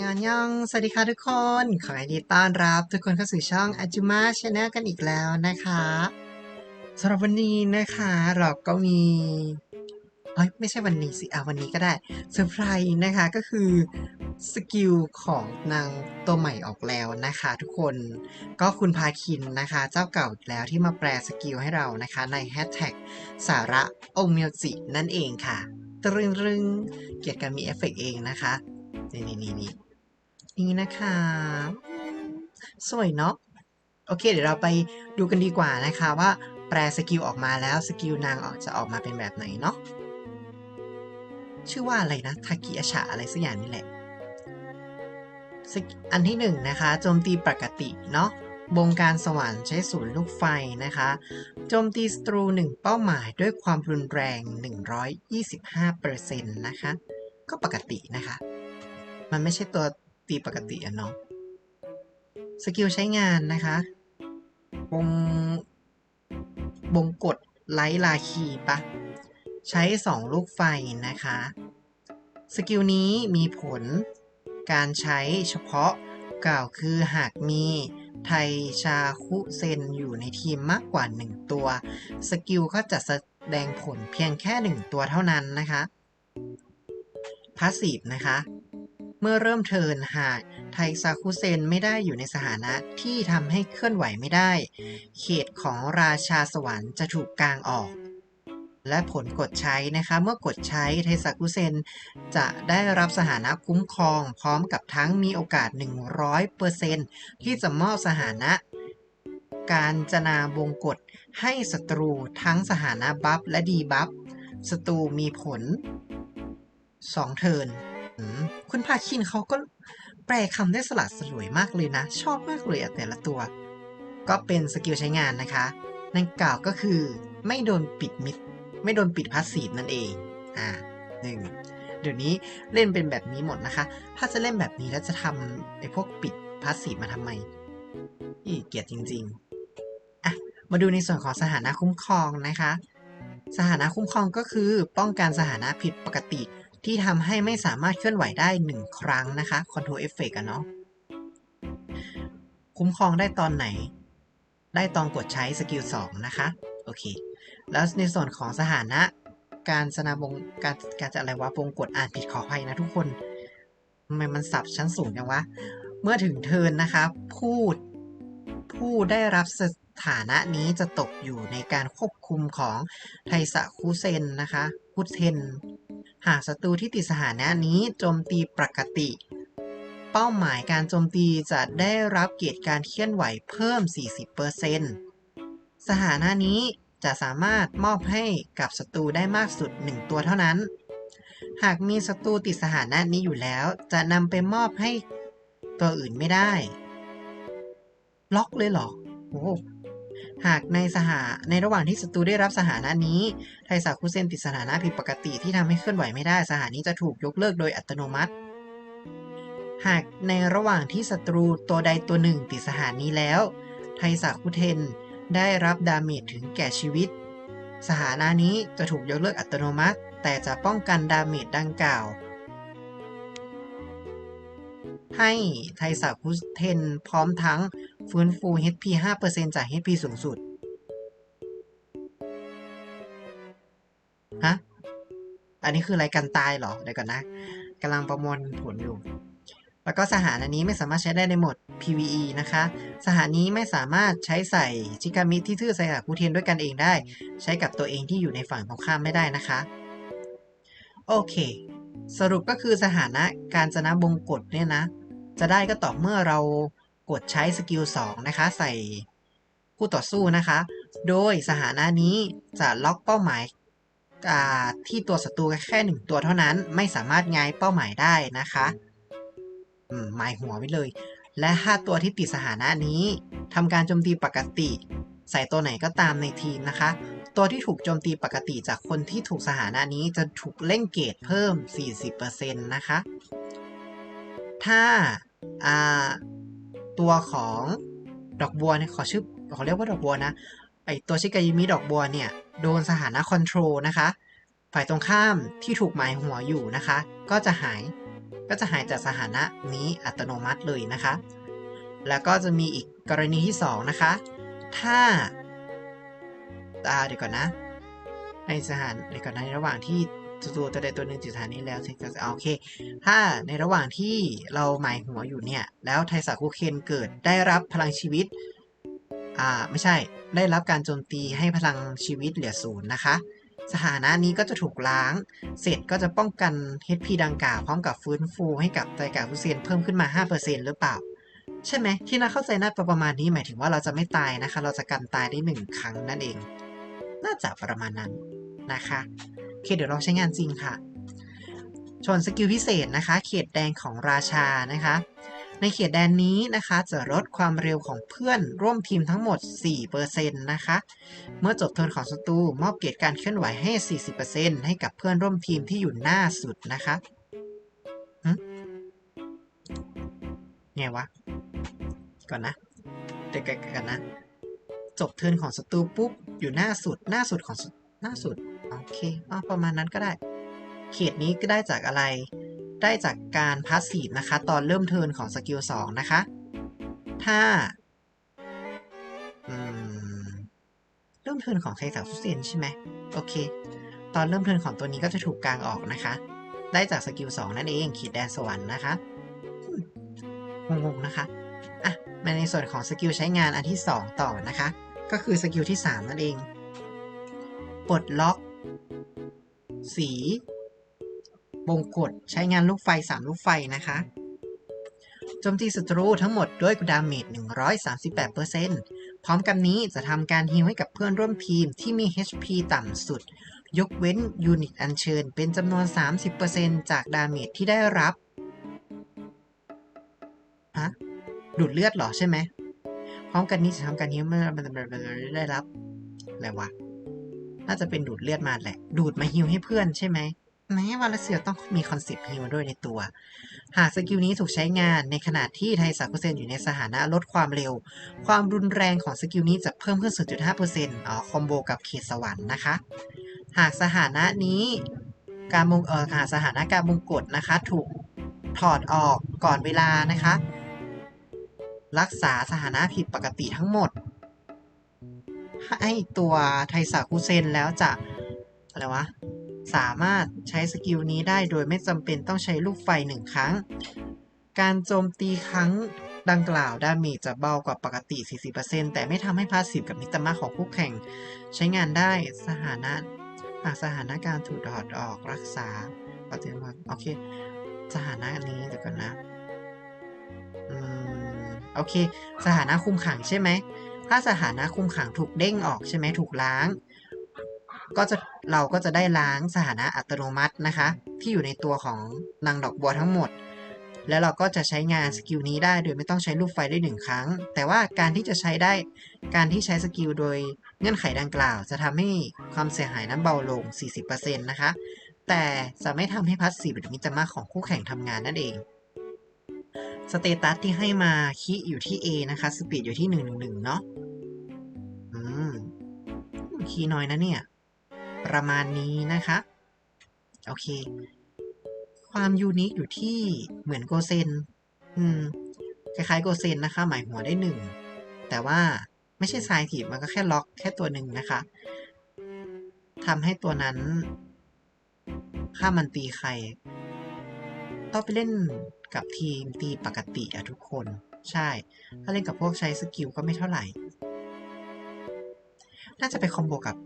ยอนยอง สวัสดีค่ะทุกคน ขอยินดีต้อนรับ ทุกคนเข้าสู่ช่องอาจูมาชาแนลกันอีกแล้วนะคะสำหรับวันนี้นะคะ เราก็มีเอ้ยไม่ใช่วันนี้สิอะวันนี้ก็ได้เซอร์ไพรส์นะคะก็คือสกิลของนางตัวใหม่ออกแล้วนะคะ ทุกคนก็คุณพาคินนะคะ เจ้าเก่าอีกแล้วที่มาแปลสกิลให้เรานะคะ ในแฮชแท็กสาระโอเมียวจินั่นเองค่ะตรึงรึงเกียรติการมีเอฟเฟกต์เองนะคะ นี่นี่นี่นี่ นี่นะคะ สวยเนาะโอเค เดี๋ยวเราไปดูกันดีกว่านะคะว่าแปลสกิลออกมาแล้วสกิลนางออกจะออกมาเป็นแบบไหนเนาะชื่อว่าอะไรนะทากิอาชะอะไรสักอย่างนี่แหละสกิอันที่หนึ่งนะคะโจมตีปกติเนาะบงการสวรรค์ใช้ศูนย์ลูกไฟนะคะโจมตีศัตรูหนึ่งเป้าหมายด้วยความรุนแรง 125%นะคะ ก็ปกตินะคะ มันไม่ใช่ตัวีปกติอะเนาะสกิลใช้งานนะคะบงบงกดไลท์ลาคีปะ ใช้ 2 ลูกไฟนะคะ สกิลนี้มีผลการใช้เฉพาะกล่าวคือหากมีไทชาคุเซนอยู่ในทีมมากกว่า 1 ตัว สกิลก็จะแสดงผลเพียงแค่ 1 ตัวเท่านั้นนะคะพาสซีฟนะคะ เมื่อเริ่มเทินหากไทซาคุเซนไม่ได้อยู่ในสถานะที่ทำให้เคลื่อนไหวไม่ได้ เขตของราชาสวรรค์จะถูกกางออก และผลกดใช้นะคะเมื่อกดใช้ไทซาคุเซนจะได้รับสถานะคุ้มครอง พร้อมกับทั้งมีโอกาส 100%ที่จะมอบสถานะการจนาบงกฎให้ศัตรูทั้งสถานะบัฟและดีบัฟศัตรูมีผล 2 เทิร์น คุณพาคินเขาก็แปลคำได้สลัดสลวยมากเลยนะ ชอบมากเลยอะแต่ละตัว ก็เป็นสกิลใช้งานนะคะ นั่นกล่าวก็คือ ไม่โดนปิดมิด ไม่โดนปิดพาสซีฟนั่นเอง อ่าหนึ่งเดี๋ยวนี้เล่นเป็นแบบนี้หมดนะคะ ถ้าจะเล่นแบบนี้แล้วจะทำไอ้พวกปิดพาสซีฟมาทำไมอีเกลียดจริง ๆ อะ มาดูในส่วนของสถานะคุ้มครองนะคะ สถานะคุ้มครองก็คือป้องกันสถานะผิดปกติ ที่ทำให้ไม่สามารถเคลื่อนไหวได้ 1 ครั้งนะคะ Control Effect อะเนาะ คุ้มครองได้ตอนไหน ได้ตอนกดใช้สกิล2นะคะ โอเค แล้วในส่วนของสถานะ การสนาบงการการจะอะไรวะวงกดอ่านผิดขออภัยนะทุกคนทำไมมันสับชั้นสูงจังวะ เมื่อถึงเทินนะคะพูดผู้ได้รับสถานะนี้จะตกอยู่ในการควบคุมของไทสะคุเซนนะคะคุเทน หากศัตรูที่ติดสถานะนี้โจมตีปกติ เป้าหมายการโจมตีจะได้รับเกียรติการเคลื่อนไหวเพิ่ม 40%สถานะนี้จะสามารถมอบให้กับศัตรูได้มากสุด 1 ตัวเท่านั้น หากมีศัตรูติดสถานะนี้อยู่แล้ว จะนำไปมอบให้ตัวอื่นไม่ได้ ล็อกเลยเหรอ โอ้ หากในสหาในระหว่างที่ศัตรูได้รับสถานะนี้ ไทสาคุเซนติดสถานะผิดปกติที่ทำให้เคลื่อนไหวไม่ได้ สถานี้จะถูกยกเลิกโดยอัตโนมัติ หากในระหว่างที่ศัตรูตัวใดตัวหนึ่งติดสถานี้แล้ว ไทสาคุเทนได้รับดาเมจถึงแก่ชีวิต สถานะนี้จะถูกยกเลิกอัตโนมัติ แต่จะป้องกันดาเมจดังกล่าว ให้ไทสาคุเทนพร้อมทั้งฟื้นฟู HP 5%จาก HP สูงสุด ฮะ อันนี้คืออะไรกันตายเหรอ เดี๋ยวก่อนนะกำลังประมวลผลอยู่ แล้วก็สถานะนี้ไม่สามารถใช้ได้ในโหมด PVE นะคะสถานี้ไม่สามารถใช้ใส่ชิกามิที่ทื่อใส่กับคูเทนด้วยกันเองได้ ใช้กับตัวเองที่อยู่ในฝั่งตรงข้ามไม่ได้นะคะ โอเคสรุปก็คือสถานะการจนะบงกฎเนี่ยนะ จะได้ก็ต่อเมื่อเรากดใช้สกิล2นะคะ ใส่คู่ต่อสู้นะคะ โดยสถานะนี้จะล็อกเป้าหมายที่ตัวศัตรูแค่หนึ่งตัวเท่านั้น ไม่สามารถย้ายเป้าหมายได้นะคะหมายหัวไว้เลย และถ้าตัวที่ติดสถานะนี้ทำการโจมตีปกติ ใส่ตัวไหนก็ตามในทีมนะคะ ตัวที่ถูกโจมตีปกติจากคนที่ถูกสถานะนี้จะถูกเล่งเกรดเพิ่ม 40%นะคะ ถ้า ตัวของดอกบัวเนี่ยขอชื่อขอเรียกว่าดอกบัวนะไอตัวชิกายิมิดอกบัวเนี่ยโดนสถานะคอนโทรลนะคะ ฝ่ายตรงข้ามที่ถูกหมายหัวอยู่นะคะ ก็จะหายก็จะหายจากสถานะนี้อัตโนมัติเลยนะคะ แล้วก็จะมีอีกกรณีที่ 2 นะคะ ถ้าอ่าเดี๋ยวก่อนนะ ในสถานเดี๋ยวก่อนในระหว่างที่ ตัวตัวใดตัวหนึ่งจุดสถานนี้แล้วถึงจะอ่าโอเค ถ้าในระหว่างที่เราหมายหัวอยู่เนี่ย แล้วไทสาคุเคนเกิดได้รับพลังชีวิต อ่า ไม่ใช่ ได้รับการโจมตีให้พลังชีวิตเหลือศูนย์นะคะ สถานะนี้ก็จะถูกล้าง เสร็จก็จะป้องกัน HP ดังกล่าวพร้อมกับฟื้นฟูให้กับไตรกาคุเซียนเพิ่มขึ้นมา 5%หรือเปล่าใช่ไหมที่น่าเข้าใจน่าประมาณนี้หมายถึงว่าเราจะไม่ตายนะคะ เราจะกันตายได้หนึ่งครั้งนั่นเอง น่าจะประมาณนั้นนะคะ เคเดี๋ยวลองใช้งานจริงค่ะ ชนสกิลพิเศษนะคะ เขตแดงของราชานะคะ ในเขตแดนนี้นะคะจะลดความเร็วของเพื่อนร่วมทีมทั้งหมด 4%นะคะ เมื่อจบเทิร์นของศัตรูมอบเกียรติการเคลื่อนไหวให้ 40%ให้กับเพื่อนร่วมทีมที่อยู่หน้าสุดนะคะไงวะ ก่อนนะเดี๋ยวกันนะ จบเทิร์นของศัตรูปุ๊บ อยู่หน้าสุด หน้าสุดของ หน้าสุด โอเคอประมาณนั้นก็ได้ เขตนี้ก็ได้จากอะไร ได้จากการพาสซีฟนะคะ ตอนเริ่มเทิร์นของสกิล2นะคะ ถ้าเริ่มเทิร์นของไทสาวซุเซนใช่ไหมโอเค ตอนเริ่มเทิร์นของตัวนี้ก็จะถูกกลางออกนะคะ ได้จากสกิล2นั่นเองขีดแดนสวรรค์นะคะงงๆนะคะอะมาในส่วนของสกิลใช้งานอันที่ 2 ต่อนะคะ ก็คือสกิลที่ 3 นั่นเองปลดล็อก สีวงกดใช้งานลูกไฟ 3 ลูกไฟนะคะโจมตีศัตรูทั้งหมดด้วยดาเมจ 138%พร้อมกันนี้จะทำการฮีลให้กับเพื่อนร่วมทีมที่มี HP ต่ำสุด ยกเว้นยูนิตอัญเชิญเป็นจำนวน 30%จากดาเมจที่ได้รับ ฮะ ดูดเลือดเหรอใช่ไหม พร้อมกันนี้จะทำการฮีลเมื่อได้รับ อะไรวะ น่าจะเป็นดูดเลือดมาแหละ ดูดมาฮิวให้เพื่อนใช่ไหมแม้วาลเซียต้องมีคอนเซปต์ฮิวด้วยในตัว หากสกิลนี้ถูกใช้งานในขณะที่ไทซาคุเซนอยู่ในสถานะลดความเร็ว ความรุนแรงของสกิลนี้จะเพิ่มขึ้น 0.5%อ๋อคอมโบกับเขตสวรรค์นะคะ หากสถานะนี้การมงเออหากสถานะการมงกฎนะคะ ถูกถอดออกก่อนเวลานะคะ รักษาสถานะผิดปกติทั้งหมด ให้ตัวไทซาคุเซนแล้วจะอะไรวะสามารถใช้สกิลนี้ได้โดยไม่จำเป็นต้องใช้ลูกไฟหนึ่งครั้ง การโจมตีครั้งดังกล่าวดาเมจจะเบากว่าปกติ 40%แต่ไม่ทำให้พาสซีฟกับมิตรมาของคู่แข่ง ใช้งานได้สถานะหากสถานการณ์ถูกถอดออกรักษาปฏิบัติโอเค สถานะนี้เดี๋ยวก่อนนะ อืม โอเค สถานะคุมขังใช่ไหม ถ้าสถานะคุมขังถูกเด้งออกใช่ไหมถูกล้าง ก็จะเราก็จะได้ล้างสถานะอัตโนมัตินะคะ ที่อยู่ในตัวของนางดอกบัวทั้งหมด แล้วเราก็จะใช้งานสกิลนี้ได้โดยไม่ต้องใช้ลูกไฟได้หนึ่งครั้ง แต่ว่าการที่จะใช้ได้การที่ใช้สกิลโดยเงื่อนไขดังกล่าว จะทำให้ความเสียหายนั้นเบาลง 40%นะคะแต่จะไม่ทำให้พัสซีฟหรือมิจมาของคู่แข่งทำงานนั่นเอง สเตตัสที่ให้มาคีอยู่ที่ A นะคะสปีดอยู่ที่111เนาะอืมคีน้อยนะเนี่ย ประมาณนี้นะคะ โอเค ความยูนิคอยู่ที่เหมือนโกเซนอืมคล้ายๆโกเซนนะคะ หมายหัวได้หนึ่งแต่ว่าไม่ใช่ไซทีมันก็แค่ล็อกแค่ตัวหนึ่งนะคะทำให้ตัวนั้นถ้ามันตีใคร ต้องไปเล่นกับทีมตีปกติอะทุกคน ใช่ ถ้าเล่นกับพวกใช้สกิลก็ไม่เท่าไหร่ น่าจะไปคอมโบกับ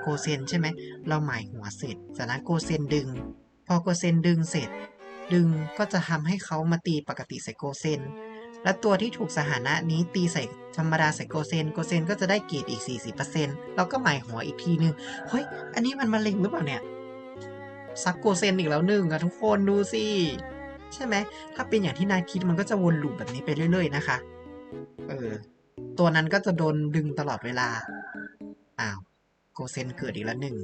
โกเซนใช่ไหม เราหมายหัวเสร็จจากนั้นโกเซนดึง พอโกเซนดึงเสร็จ ดึงก็จะทำให้เขามาตีปกติใส่โกเซน และตัวที่ถูกสถานะนี้ตีใส่ธรรมดาใส่โกเซน โกเซนก็จะได้เกรดอีก 40%เราก็หมายหัวอีกทีนึง เฮ้ย อันนี้มันมาเล็งหรือเปล่าเนี่ย ซักโกเซนอีกแล้วหนึ่งอะทุกคนดูสิใช่ไหม ถ้าเป็นอย่างที่นายคิดมันก็จะวนลูปแบบนี้ไปเรื่อย ๆ นะคะ เออ ตัวนั้นก็จะโดนดึงตลอดเวลา อ้าว โกเซนเกิดอีกแล้วหนึ่ง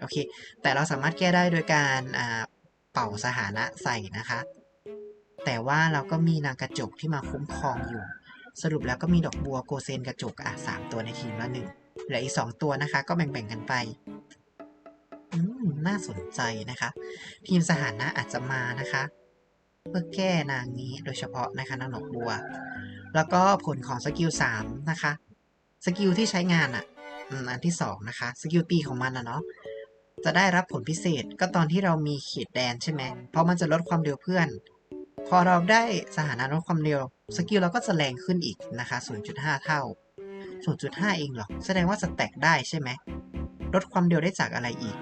โอเค แต่เราสามารถแก้ได้โดยการอ่าเป่าสถานะใส่นะคะ แต่ว่าเราก็มีนางกระจกที่มาคุ้มครองอยู่ สรุปแล้วก็มีดอกบัวโกเซนกระจกอะสามตัวในทีมละหนึ่ง เหลืออีกสองตัวนะคะ ก็แบ่งๆกันไป น่าสนใจนะคะ ทีมสถานะอาจจะมานะคะ เพื่อแก้นางนี้โดยเฉพาะนะคะนางดอกบัว แล้วก็ผลของสกิล3นะคะสกิลที่ใช้งานอะอันที่สองนะคะสกิลตีของมันนะเนาะจะได้รับผลพิเศษก็ตอนที่เรามีขีดแดนใช่ไหมเพราะมันจะลดความเร็วเพื่อน พอเราได้สถานะลดความเร็วสกิลเราก็จะแรงขึ้นอีกนะคะ 0.5 เท่า 0.5 เองเหรอ แสดงว่าสแต็กได้ใช่ไหมลดความเร็วได้จากอะไรอีก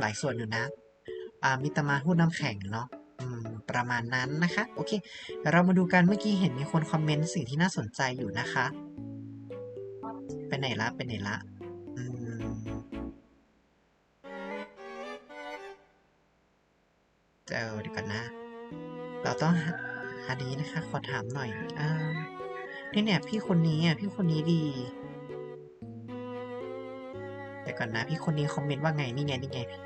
หลายส่วนอยู่นะ อ่ามิตรมาพูดน้ำแข็งเนาะประมาณนั้นนะคะ โอเค เรามาดูกันเมื่อกี้เห็นมีคนคอมเมนต์สิ่งที่น่าสนใจอยู่นะคะ ไปไหนละไปไหนละเจอเดียวกันนะ เราต้องหาอันนี้นะคะ ขอถามหน่อยอ่านี่เนี่ยพี่คนนี้อะพี่คนนี้ดี ก่อนนะ พี่คนนี้คอมเมนต์ว่าไงนี่ไงนี่ไงพี่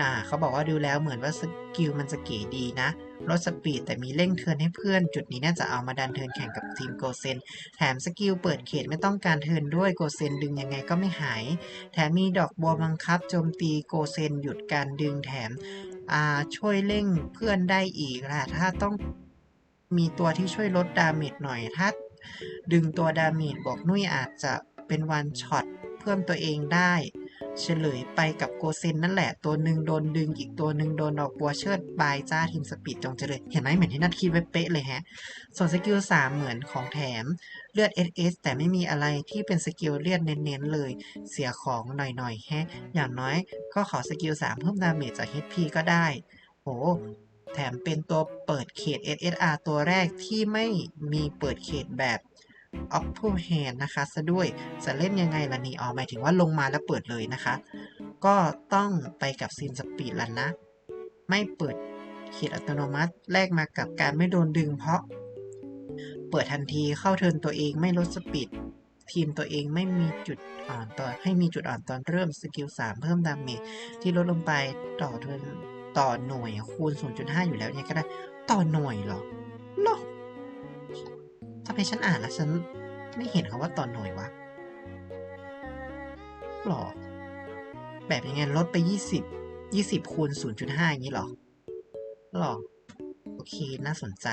อ่าเขาบอกว่าดูแล้วเหมือนว่าสกิลมันจะเก๋ดีนะลดสปีดแต่มีเร่งเทินให้เพื่อน จุดนี้น่าจะเอามาดันเทินแข่งกับทีมโกเซน แถมสกิลเปิดเขตไม่ต้องการเทินด้วยโกเซนดึงยังไงก็ไม่หาย แถมมีดอกบัวบังคับโจมตีโกเซนหยุดการดึงแถมอ่าช่วยเร่งเพื่อนได้อีกล่ะถ้าต้องมีตัวที่ช่วยลดดาเมจหน่อยถ้าดึงตัวดาเมจบอกนุ่ยอาจจะเป็นวันช็อต เพิ่มตัวเองได้ เฉลยไปกับโกเซนนั่นแหละตัวหนึ่งโดนดึงอีกตัวหนึ่งโดนดอกบัวเชิดบายจ้าทีมสปีดจงเจริญเห็นไหมเหมือนที่นัดคิดไว้เป๊ะเลยฮะ ส่วนสกิล3เหมือนของแถมเลือด SS แต่ไม่มีอะไรที่เป็นสกิลเลือดเน้นๆเลย เสียของหน่อยๆแฮะอย่างน้อยก็ขอสกิล3เพิ่มดาเมจจาก HP ก็ได้โหแถมเป็นตัวเปิดเขต SSR ตัวแรกที่ไม่มีเปิดเขตแบบ Oppo Hand นะคะซะด้วยจะเล่นยังไงล่ะนี่อ๋อหมายถึงว่าลงมาแล้วเปิดเลยนะคะ ก็ต้องไปกับซีนสปีดแล้วนะ ไม่เปิดเขตอัตโนมัติแลกมากับการไม่โดนดึงเพราะ เปิดทันทีเข้าเทินตัวเองไม่ลดสปีดทีมตัวเองไม่มีจุดอ่อนตอนให้มีจุดอ่อนตอนเริ่มสกิล 3 เพิ่มดาเมจที่ลดลงไปต่อเทินต่อหน่วยคูณ 0.5 อยู่แล้วเนี่ยก็ได้ ต่อหน่วยเหรอเหรอ ทำไมฉันอ่านแล้วฉันไม่เห็นคำว่าต่อหน่วยวะหรอ แบบยังไงลดไป 20 20คูณ0.5 อย่างนี้หรอหรอ โอเค น่าสนใจ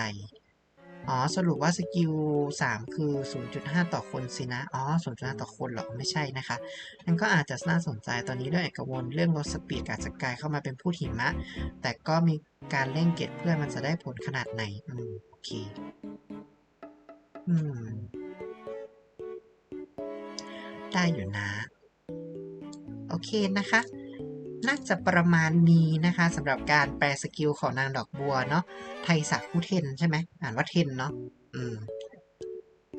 อ๋อ สรุปว่าสกิล 3 คือ 0.5 ต่อคนสินะ อ๋อ 0.5 ต่อคนเหรอ ไม่ใช่นะคะนั่นก็อาจจะน่าสนใจตอนนี้ด้วยเอกวนเรื่องลดสปีดการสกายเข้ามาเป็นผู้หิมะ แต่ก็มีการเร่งเก็บเพื่อนมันจะได้ผลขนาดไหน อืม โอเค อืม ได้อยู่นะ โอเคนะคะ น่าจะประมาณนี้นะคะสำหรับการแปลสกิลของนางดอกบัวเนาะไทยสักผู้เทนใช่ไหมอ่านว่าเทนเนาะอืม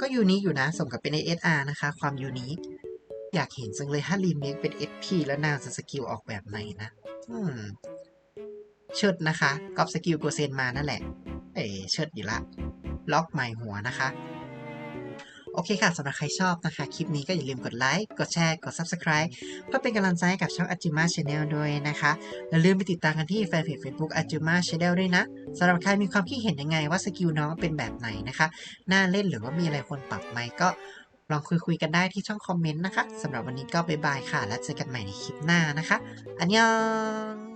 ก็ยูนิคอยู่นะ สมกับเป็น SR นะคะ ความยูนิคอยากเห็นจังเลยถ้ารีเมคเป็น SP แล้วนางจะสกิลออกแบบไหนนะอืมเชิดนะคะกอปสกิลโกเซนมานั่นแหละ เอ๋เชิดอยู่ละ ล็อกใหม่หัวนะคะ โอเคค่ะสำหรับใครชอบนะคะ คลิปนี้ก็อย่าลืมกดไลค์กดแชร์กด Subscribe เพื่อเป็นกำลังใจให้กับช่อง Ajuma Channel ด้วยนะคะอย่าลืมไปติดตามกันที่แฟนเพจ Facebook Ajuma Channel ด้วยนะสำหรับใครมีความคิดเห็นยังไงว่าสกิลน้องเป็นแบบไหนนะคะน่าเล่นหรือว่ามีอะไรควรปรับไหมก็ลองคุยคุยกันได้ที่ช่องคอมเมนต์นะคะสำหรับวันนี้ก็บ๊ายบายค่ะ แล้วเจอกันใหม่ในคลิปหน้านะคะ อันยอง